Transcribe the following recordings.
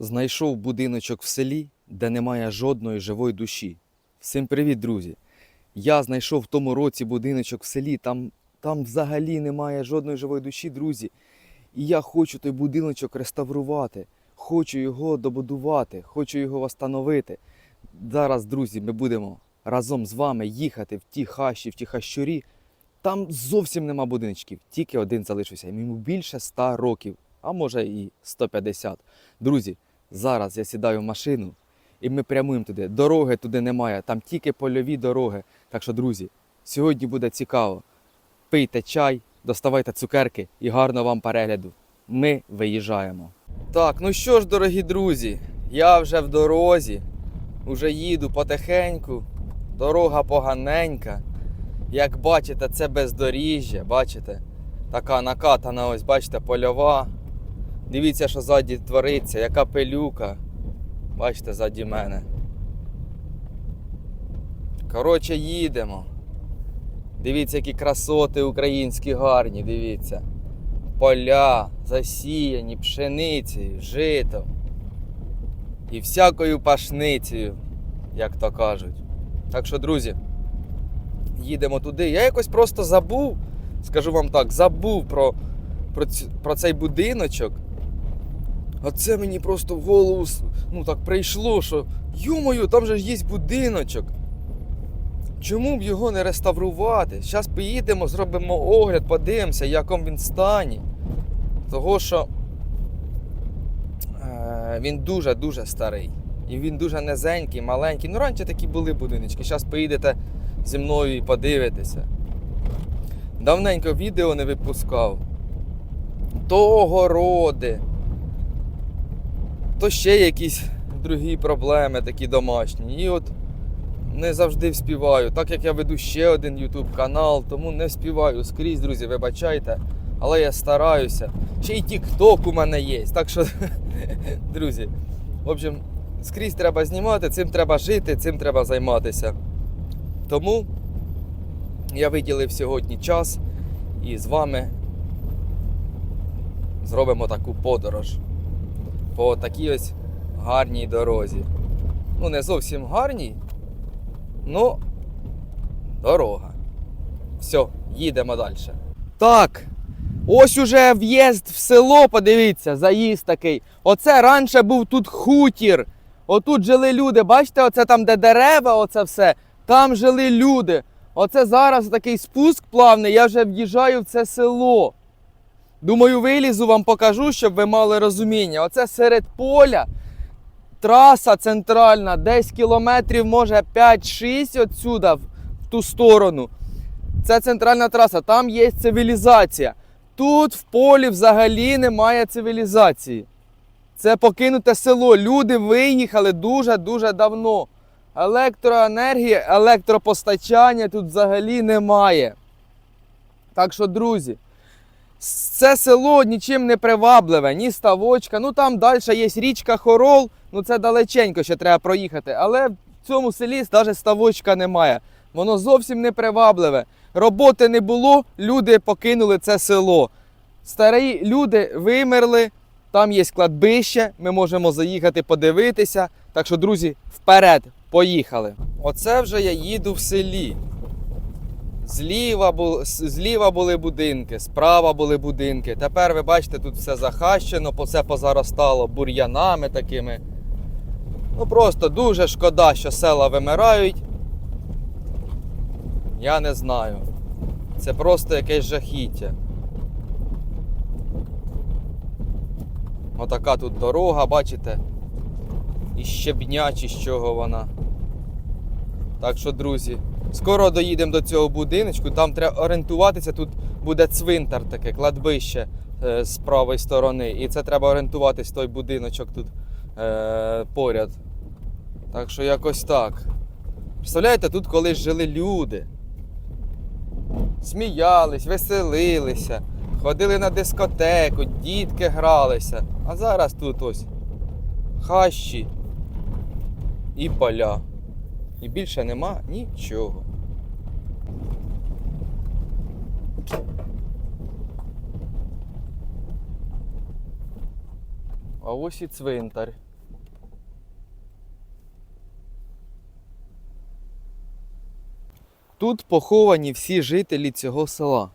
Знайшов будиночок в селі, де немає жодної живої душі. Всім привіт, друзі! Я знайшов в тому році будиночок в селі, там, там взагалі немає жодної живої душі, друзі. І я хочу той будиночок реставрувати, хочу його добудувати, хочу його встановити. Зараз, друзі, ми будемо разом з вами їхати в ті хащі, в ті хащурі. Там зовсім нема будиночків, тільки один залишився. Йому більше 100 років, а може і 150. Друзі, зараз я сідаю в машину і ми прямуємо туди. Дороги туди немає, там тільки польові дороги. Так що, друзі, сьогодні буде цікаво. Пийте чай, доставайте цукерки і гарного вам перегляду. Ми виїжджаємо. Так, ну що ж, дорогі друзі, я вже в дорозі, уже їду потихеньку. Дорога поганенька. Як бачите, це бездоріжжя, бачите? Така накатана, ось, бачите, польова. Дивіться, що ззаді твориться, яка пилюка. Бачите, ззаді мене. Коротше, їдемо. Дивіться, які красоти українські гарні, дивіться. Поля засіяні пшеницею, житом. І всякою пашницею, як то кажуть. Так що, друзі, їдемо туди. Я якось просто забув, скажу вам так, забув про, про, про цей будиночок. А це мені просто в голову ну, так прийшло, що йомою, там же ж є будиночок. Чому б його не реставрувати? Зараз поїдемо, зробимо огляд, подивимося, в якому він стані. Того що е, він дуже-дуже старий. І він дуже низенький, маленький. Ну, раніше такі були будиночки. Зараз поїдете зі мною і подивитеся. Давненько відео не випускав. То огороди, то ще якісь другі проблеми такі домашні. І от не завжди вспіваю. Так як я веду ще один YouTube канал, тому не вспіваю скрізь, друзі, вибачайте. Але я стараюся. Ще й TikTok у мене є. Так що, друзі, в общем, скрізь треба знімати, цим треба жити, цим треба займатися. Тому я виділив сьогодні час і з вами зробимо таку подорож по такій ось гарній дорозі. Ну, не зовсім гарній, ну дорога. Все, їдемо далі. Так, ось уже в'їзд в село, подивіться, заїзд такий. Оце раніше був тут хутір. Отут жили люди. Бачите, оце там, де дерева, оце все. Там жили люди. Оце зараз такий спуск плавний, я вже в'їжджаю в це село. Думаю, вилізу вам покажу, щоб ви мали розуміння. Оце серед поля. Траса центральна, десь кілометрів, може 5-6 отсюда в ту сторону. Це центральна траса, там є цивілізація. Тут в полі взагалі немає цивілізації. Це покинуте село. Люди виїхали дуже-дуже давно. Електроенергії, електропостачання тут взагалі немає. Так що, друзі, це село нічим не привабливе, ні ставочка. Ну там далі є річка Хорол, ну це далеченько ще треба проїхати. Але в цьому селі навіть ставочка немає. Воно зовсім не привабливе. Роботи не було, люди покинули це село. Старі люди вимерли, там є кладбище, ми можемо заїхати подивитися. Так що, друзі, вперед, поїхали. Оце вже я їду в селі. Зліва, бу- зліва були будинки, справа були будинки. Тепер ви бачите, тут все захащено, все позаростало бур'янами такими. Ну просто дуже шкода, що села вимирають. Я не знаю. Це просто якесь жахіття. Отака тут дорога, бачите? І щебня, чи з чого вона. Так що, друзі, скоро доїдемо до цього будиночку, там треба орієнтуватися, тут буде цвинтар таке, кладбище е, з правої сторони. І це треба орієнтуватись той будиночок тут е, поряд. Так що якось так. Представляєте, тут колись жили люди. Сміялись, веселилися, ходили на дискотеку, дітки гралися. А зараз тут ось хащі і поля. І більше нема нічого. А ось і цвинтар. Тут поховані всі жителі цього села.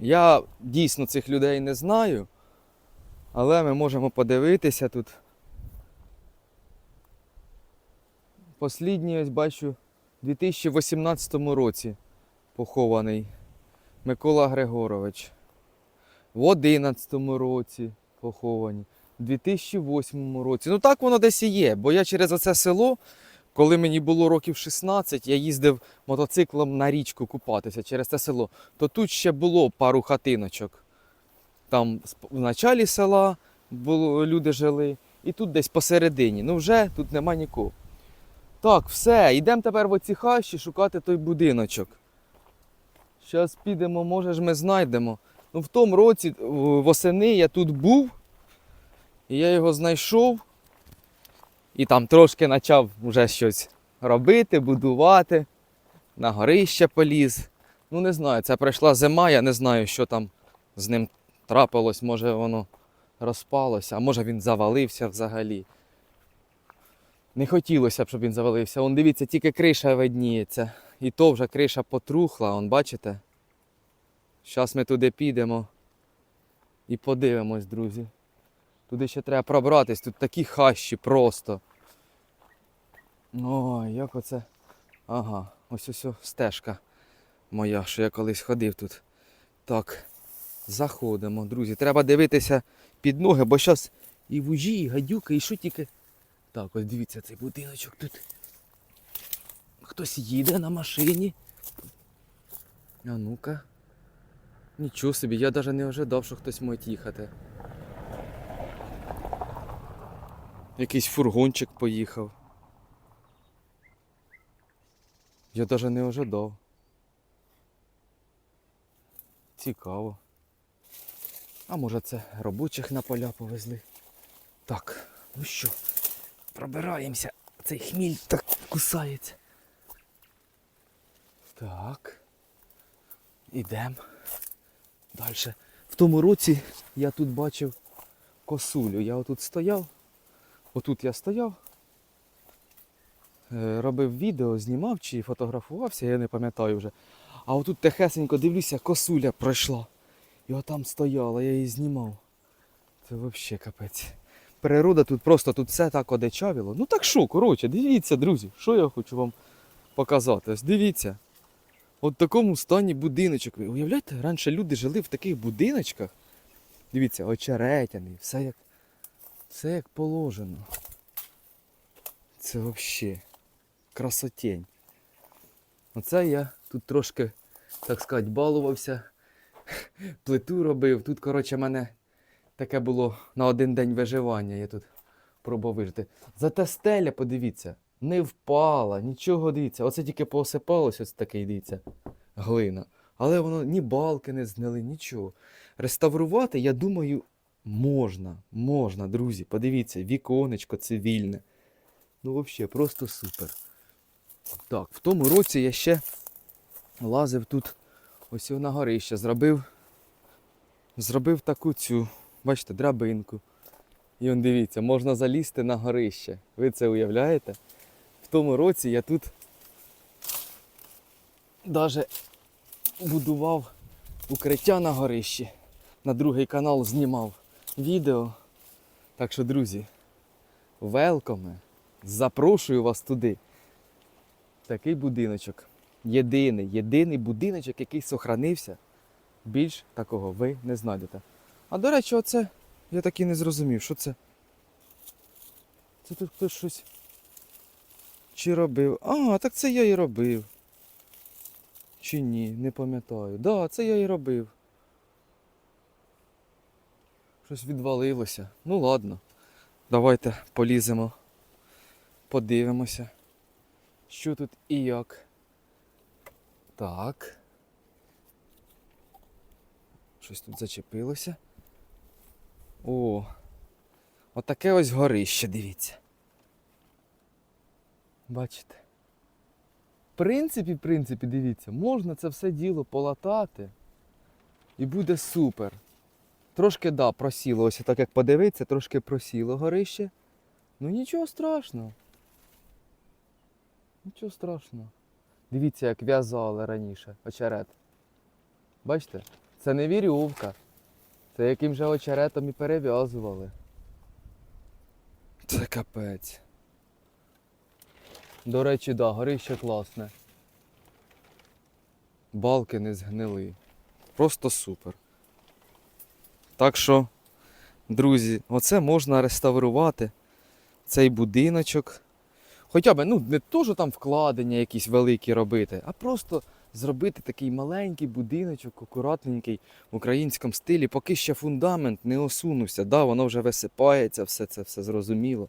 Я дійсно цих людей не знаю, але ми можемо подивитися тут. Послідній ось бачу у 2018 році похований Микола Григорович. В 2011 році поховані. У 2008 році. Ну так воно десь і є, бо я через оце село, коли мені було років 16, я їздив мотоциклом на річку купатися через це село, то тут ще було пару хатиночок. Там в началі села було, люди жили, і тут десь посередині. Ну вже тут нема нікого. Так, все, йдемо тепер в оці хащі шукати той будиночок. Зараз підемо, може ж ми знайдемо. Ну, в тому році восени я тут був, і я його знайшов. І там трошки почав вже щось робити, будувати. На горище поліз. Ну, не знаю, це пройшла зима, я не знаю, що там з ним трапилось, може воно розпалося, а може він завалився взагалі. Не хотілося б, щоб він завалився. Вон дивіться, тільки криша видніється. І то вже криша потрухла, он бачите? Зараз ми туди підемо і подивимось, друзі. Туди ще треба пробратись, тут такі хащі просто. Ой, як оце. Ага, ось ось стежка моя, що я колись ходив тут. Так, заходимо, друзі. Треба дивитися під ноги, бо зараз і вужі, і гадюки, і що тільки. Так, ось дивіться цей будиночок тут. Хтось їде на машині. А ну-ка. Нічого собі, я навіть не ожидав, що хтось може їхати. Якийсь фургончик поїхав. Я навіть не ожидав. Цікаво. А може це робочих на поля повезли. Так, ну що, пробираємося. Цей хміль так кусається. Так. Ідемо. Далі. В тому році я тут бачив косулю. Я отут стояв. Отут я стояв. е, Робив відео, знімав чи фотографувався, я не пам'ятаю вже. А отут тихесенько дивлюся, косуля пройшла. І отам стояла, я її знімав. Це взагалі капець. Природа тут просто тут все так одичавіло. Ну так що, коротше, дивіться, друзі, що я хочу вам показати. Ось дивіться. От в такому стані будиночок. Ви уявляєте, раніше люди жили в таких будиночках. Дивіться, очеретяний, все як, все як положено. Це взагалі красотень. Оце я тут трошки, так сказати, балувався, плиту робив. Тут, коротше, мене таке було на один день виживання. Я тут пробував вижити. Зате стеля, подивіться, не впала, нічого дивіться. Оце тільки посипалось, ось такий, дивіться, глина. Але воно ні балки не знили, нічого. Реставрувати, я думаю, можна. Можна, друзі. Подивіться, віконечко цивільне. Ну, взагалі, просто супер. Так, в тому році я ще лазив тут ось на горище, зробив, зробив таку цю, бачите, драбинку. І он дивіться, можна залізти на горище. Ви це уявляєте? В тому році я тут навіть будував укриття на горищі. На другий канал знімав відео. Так що, друзі, велкоме. Запрошую вас туди. Такий будиночок. Єдиний, єдиний будиночок, який сохранився. Більш такого ви не знайдете. А до речі, оце я так і не зрозумів, що це. Це тут хтось щось. Чи робив? А, так це я і робив. Чи ні, не пам'ятаю. Да, це я і робив. Щось відвалилося. Ну ладно. Давайте поліземо. Подивимося. Що тут і як. Так. Щось тут зачепилося. О! Отаке ось горище, дивіться. Бачите? В принципі, в принципі, дивіться, можна це все діло полатати і буде супер. Трошки, да, просіло, ось так як подивитися, трошки просіло горище. Ну нічого страшного. Нічого страшного. Дивіться, як в'язали раніше очерет. Бачите? Це не вірьовка. Це яким же очеретом і перев'язували. Це капець. До речі, да, горище класне. Балки не згнили. Просто супер. Так що, друзі, оце можна реставрувати. Цей будиночок. Хоча б, ну, не то, що там вкладення якісь великі робити, а просто зробити такий маленький будиночок, акуратненький в українському стилі, поки ще фундамент не осунувся. Да, воно вже висипається, все це все зрозуміло.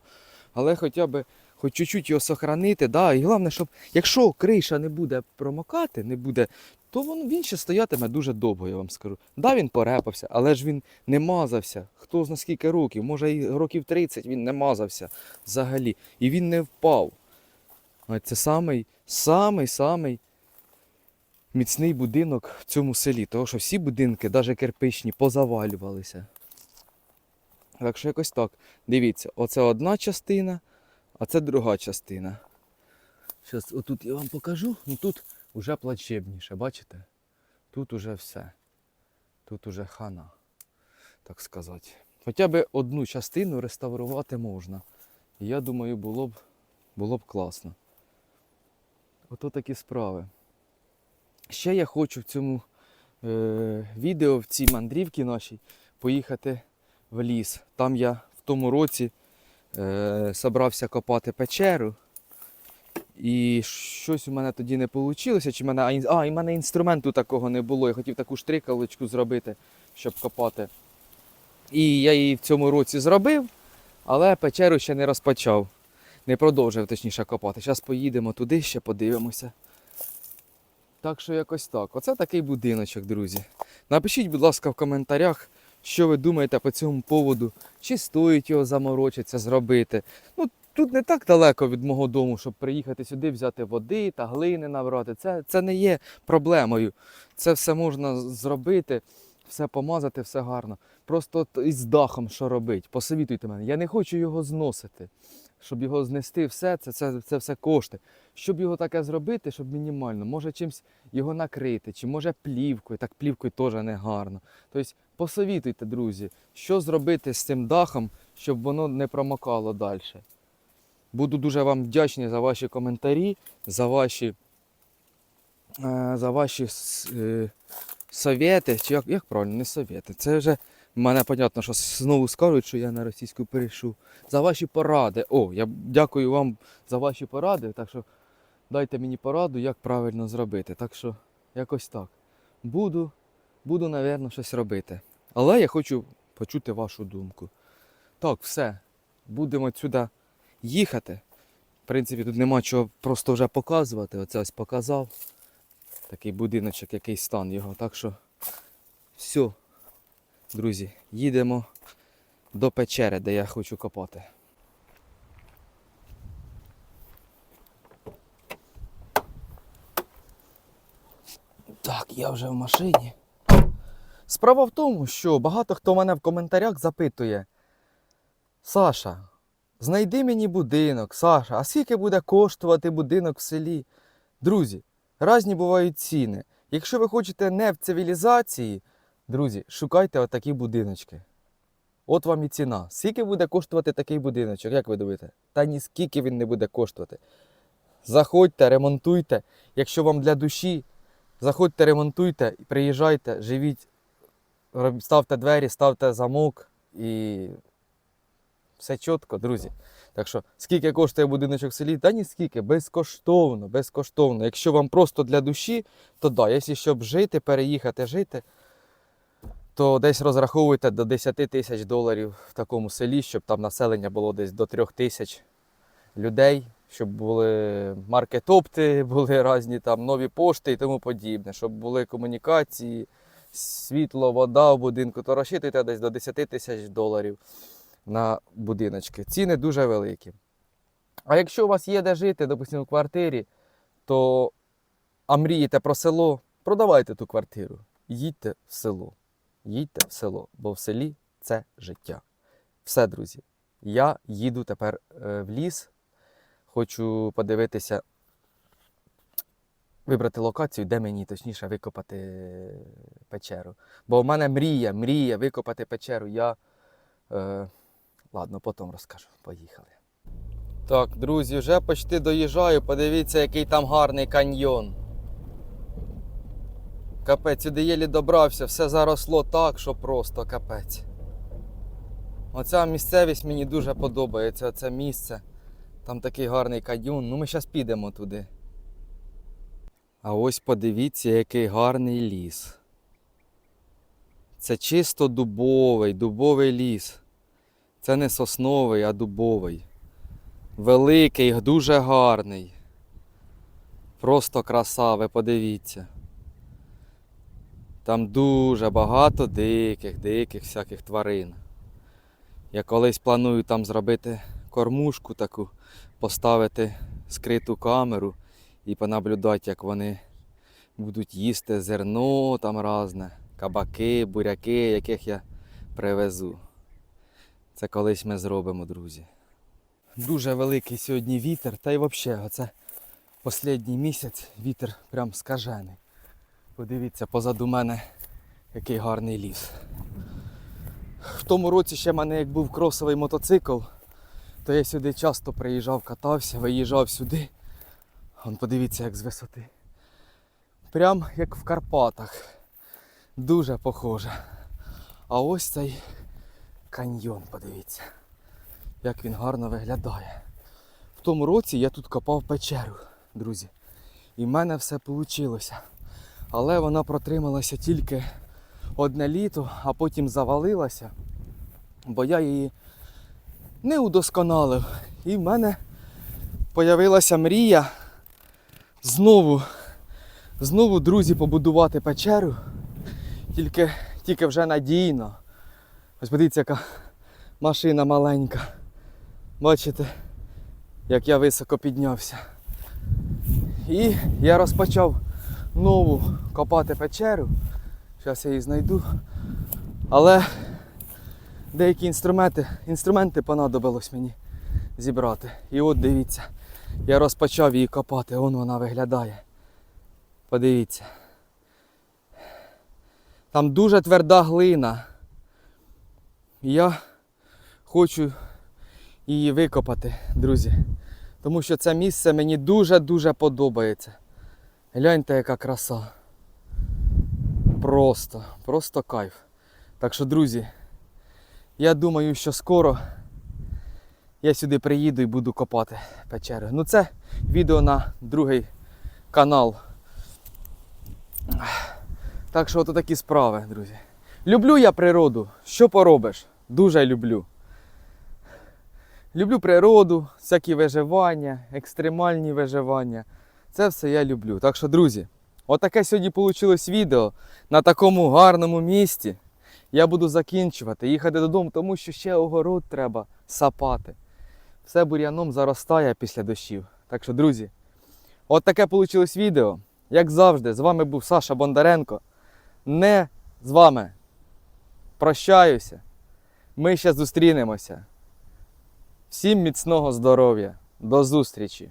Але хоча б хоч чуть-чуть його сохранити, да, і головне, щоб якщо криша не буде промокати, не буде, то він, він ще стоятиме дуже довго, я вам скажу. Да, він порепався, але ж він не мазався. Хто зна скільки років, може і років 30 він не мазався взагалі. І він не впав. Це самий, самий, самий міцний будинок в цьому селі. Тому що всі будинки, навіть кирпичні, позавалювалися. Так що якось так. Дивіться, оце одна частина, а це друга частина. Зараз отут я вам покажу. Ну тут вже плачебніше, бачите? Тут уже все. Тут уже хана, так сказати. Хоча б одну частину реставрувати можна. І я думаю, було б, було б класно. Ото такі справи. Ще я хочу в цьому е, відео, в цій мандрівці нашій, поїхати в ліс. Там я в тому році е, собрався копати печеру. І щось у мене тоді не вийшло. Чи мене, а, і в мене інструменту такого не було. Я хотів таку штрикалочку зробити, щоб копати. І я її в цьому році зробив, але печеру ще не розпочав. Не продовжив точніше копати. Зараз поїдемо туди, ще подивимося. Так що якось так. Оце такий будиночок, друзі. Напишіть, будь ласка, в коментарях, що ви думаєте по цьому поводу, чи стоїть його заморочитися, зробити. Ну, тут не так далеко від мого дому, щоб приїхати сюди, взяти води та глини набрати. Це, це не є проблемою. Це все можна зробити, все помазати, все гарно. Просто із дахом що робити? Посовітуйте мене. Я не хочу його зносити. Щоб його знести, все, це, це, це все кошти. Щоб його таке зробити, щоб мінімально, може чимось його накрити, чи може плівкою, так плівкою теж не гарно. Тобто посовітуйте, друзі, що зробити з цим дахом, щоб воно не промокало далі. Буду дуже вам вдячний за ваші коментарі, за ваші, е, за ваші е, совєти, чи як, як правильно, не совєти. Це вже мене понятно, що знову скажуть, що я на російську перейшов. За ваші поради. О, я дякую вам за ваші поради. Так що дайте мені пораду, як правильно зробити. Так що якось так. Буду, буду, напевно, щось робити. Але я хочу почути вашу думку. Так, все. Будемо сюди їхати. В принципі, тут нема чого просто вже показувати. Оце ось показав. Такий будиночок, який стан його. Так що все, друзі, їдемо до печери, де я хочу копати. Так, я вже в машині. Справа в тому, що багато хто мене в коментарях запитує: Саша, знайди мені будинок, Саша, а скільки буде коштувати будинок в селі? Друзі, різні бувають ціни. Якщо ви хочете не в цивілізації, друзі, шукайте отакі будиночки. От вам і ціна. Скільки буде коштувати такий будиночок, як ви думаєте? Та ні скільки він не буде коштувати. Заходьте, ремонтуйте. Якщо вам для душі, заходьте, ремонтуйте, приїжджайте, живіть, ставте двері, ставте замок і все чітко, друзі. Так що, скільки коштує будиночок в селі? Та ні скільки, безкоштовно, безкоштовно. Якщо вам просто для душі, то да, якщо щоб жити, переїхати жити, то десь розраховуйте до 10 тисяч доларів в такому селі, щоб там населення було десь до 3 тисяч людей, щоб були маркетопти, були різні там нові пошти і тому подібне, щоб були комунікації, світло, вода в будинку, то розчитуйте десь до 10 тисяч доларів на будиночки. Ціни дуже великі. А якщо у вас є де жити, допустимо, в квартирі, то а мрієте про село, продавайте ту квартиру. Їдьте в село. Їдьте в село, бо в селі це життя. Все, друзі. Я їду тепер е, в ліс. Хочу подивитися вибрати локацію, де мені точніше викопати е, печеру. Бо в мене мрія, мрія викопати печеру. Я. Е, ладно, потім розкажу. Поїхали. Так, друзі, вже почти доїжджаю. Подивіться, який там гарний каньйон. Капець, сюди єлі добрався, все заросло так, що просто капець. Оця місцевість мені дуже подобається, це місце. Там такий гарний каньйон. Ну ми зараз підемо туди. А ось подивіться, який гарний ліс. Це чисто дубовий, дубовий ліс. Це не сосновий, а дубовий. Великий, дуже гарний. Просто краса, ви подивіться. Там дуже багато диких, диких всяких тварин. Я колись планую там зробити кормушку таку, поставити скриту камеру і понаблюдати, як вони будуть їсти зерно там разне, кабаки, буряки, яких я привезу. Це колись ми зробимо, друзі. Дуже великий сьогодні вітер, та й взагалі, оце останній місяць вітер прям скажений. Подивіться, позаду мене який гарний ліс. В тому році ще в мене як був кросовий мотоцикл, то я сюди часто приїжджав, катався, виїжджав сюди. Вон подивіться, як з висоти. Прям як в Карпатах. Дуже похоже. А ось цей каньйон, подивіться, як він гарно виглядає. В тому році я тут копав печеру, друзі. І в мене все вийшло. Але вона протрималася тільки одне літо, а потім завалилася, бо я її не удосконалив. І в мене появилася мрія знову, знову, друзі, побудувати печеру. Тільки, тільки вже надійно. Ось подивіться, яка машина маленька. Бачите, як я високо піднявся. І я розпочав нову копати печеру. Зараз я її знайду. Але деякі інструменти, інструменти понадобилось мені зібрати. І от дивіться, я розпочав її копати, вон вона виглядає. Подивіться. Там дуже тверда глина. Я хочу її викопати, друзі. Тому що це місце мені дуже-дуже подобається. Гляньте, яка краса. Просто, просто кайф. Так що, друзі, я думаю, що скоро я сюди приїду і буду копати печеру. Ну це відео на другий канал. Так що ото такі справи, друзі. Люблю я природу. Що поробиш? Дуже люблю. Люблю природу, всякі виживання, екстремальні виживання. Це все я люблю. Так що, друзі, отаке сьогодні вийшло відео на такому гарному місці. Я буду закінчувати, їхати додому, тому що ще огород треба сапати. Все бур'яном заростає після дощів. Так що, друзі, от таке вийшло відео. Як завжди, з вами був Саша Бондаренко. Не з вами прощаюся. Ми ще зустрінемося. Всім міцного здоров'я. До зустрічі!